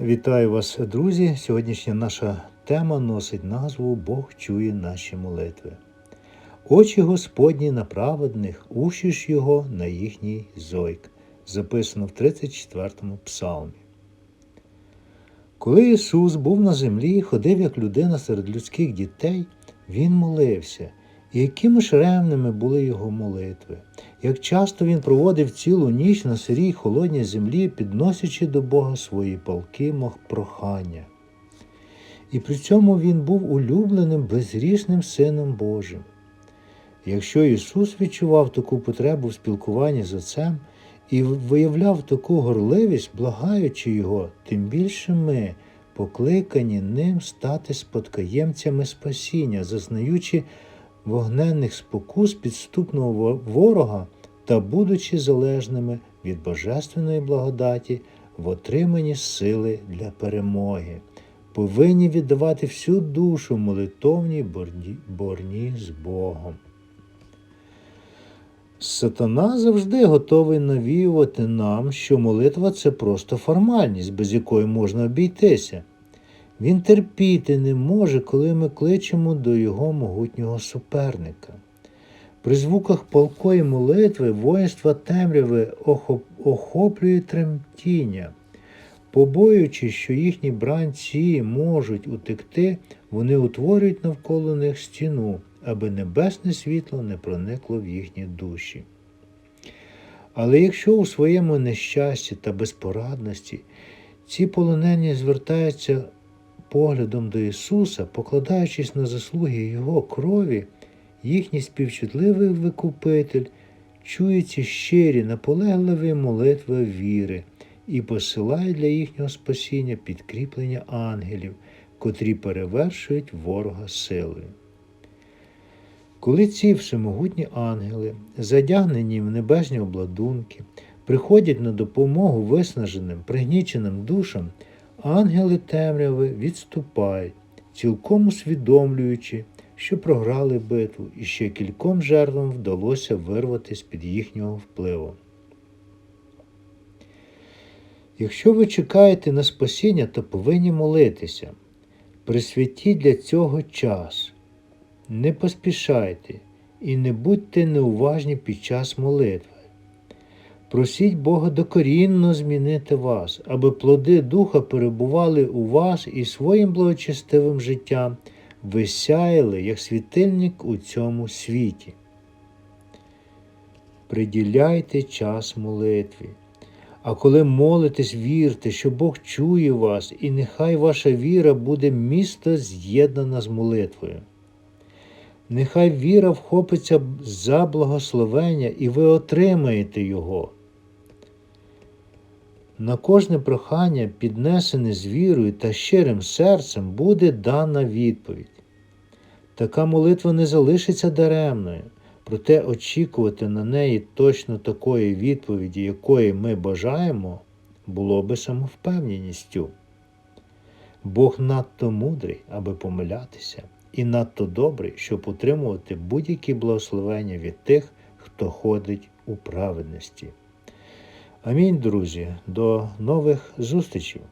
Вітаю вас, друзі! Сьогоднішня наша тема носить назву Бог чує наші молитви. Очі Господні на праведних, уші ж Його на їхній зойк. Записано в 34-му псалмі. Коли Ісус був на землі і ходив як людина серед людських дітей, Він молився, і якими ж ревними були його молитви, як часто він проводив цілу ніч на сирій холодній землі, підносячи до Бога свої палки мох прохання. І при цьому він був улюбленим, безгрішним Сином Божим. Якщо Ісус відчував таку потребу в спілкуванні з Отцем і виявляв таку горливість, благаючи Його, тим більше ми, покликані ним стати спадкоємцями спасіння, зазнаючи вогненних спокус підступного ворога та будучи залежними від божественної благодаті в отриманні сили для перемоги, повинні віддавати всю душу молитовній борні, борні з Богом. Сатана завжди готовий навіювати нам, що молитва це просто формальність, без якої можна обійтися. Він терпіти не може, коли ми кличемо до його могутнього суперника. При звуках палкої молитви воїнства темряви охоплює тремтіння. Побоюючи, що їхні бранці можуть утекти, вони утворюють навколо них стіну, аби небесне світло не проникло в їхні душі. Але якщо у своєму нещасті та безпорадності ці полонені звертаються поглядом до Ісуса, покладаючись на заслуги Його крові, їхній співчутливий викупитель чує ці щирі, наполегливі молитви віри і посилає для їхнього спасіння підкріплення ангелів, котрі перевершують ворога силою. Коли ці всемогутні ангели, задягнені в небесні обладунки, приходять на допомогу виснаженим, пригніченим душам, ангели темряви відступають, цілком усвідомлюючи, що програли битву і ще кільком жертвам вдалося вирватися під їхнього впливу. Якщо ви чекаєте на спасіння, то повинні молитися. Присвятіть для цього час. Не поспішайте і не будьте неуважні під час молитви. Просіть Бога докорінно змінити вас, аби плоди Духа перебували у вас і своїм благочестивим життям ви сяяли, як світильник у цьому світі. Приділяйте час молитві. А коли молитесь, вірте, що Бог чує вас, і нехай ваша віра буде місто з'єднана з молитвою. Нехай віра вхопиться за благословення, і ви отримаєте його. На кожне прохання, піднесене з вірою та щирим серцем, буде дана відповідь. Така молитва не залишиться даремною, проте очікувати на неї точно такої відповіді, якої ми бажаємо, було би самовпевненістю. Бог надто мудрий, аби помилятися, і надто добрий, щоб утримувати будь-які благословення від тих, хто ходить у праведності. Амінь, друзі, до нових зустрічей!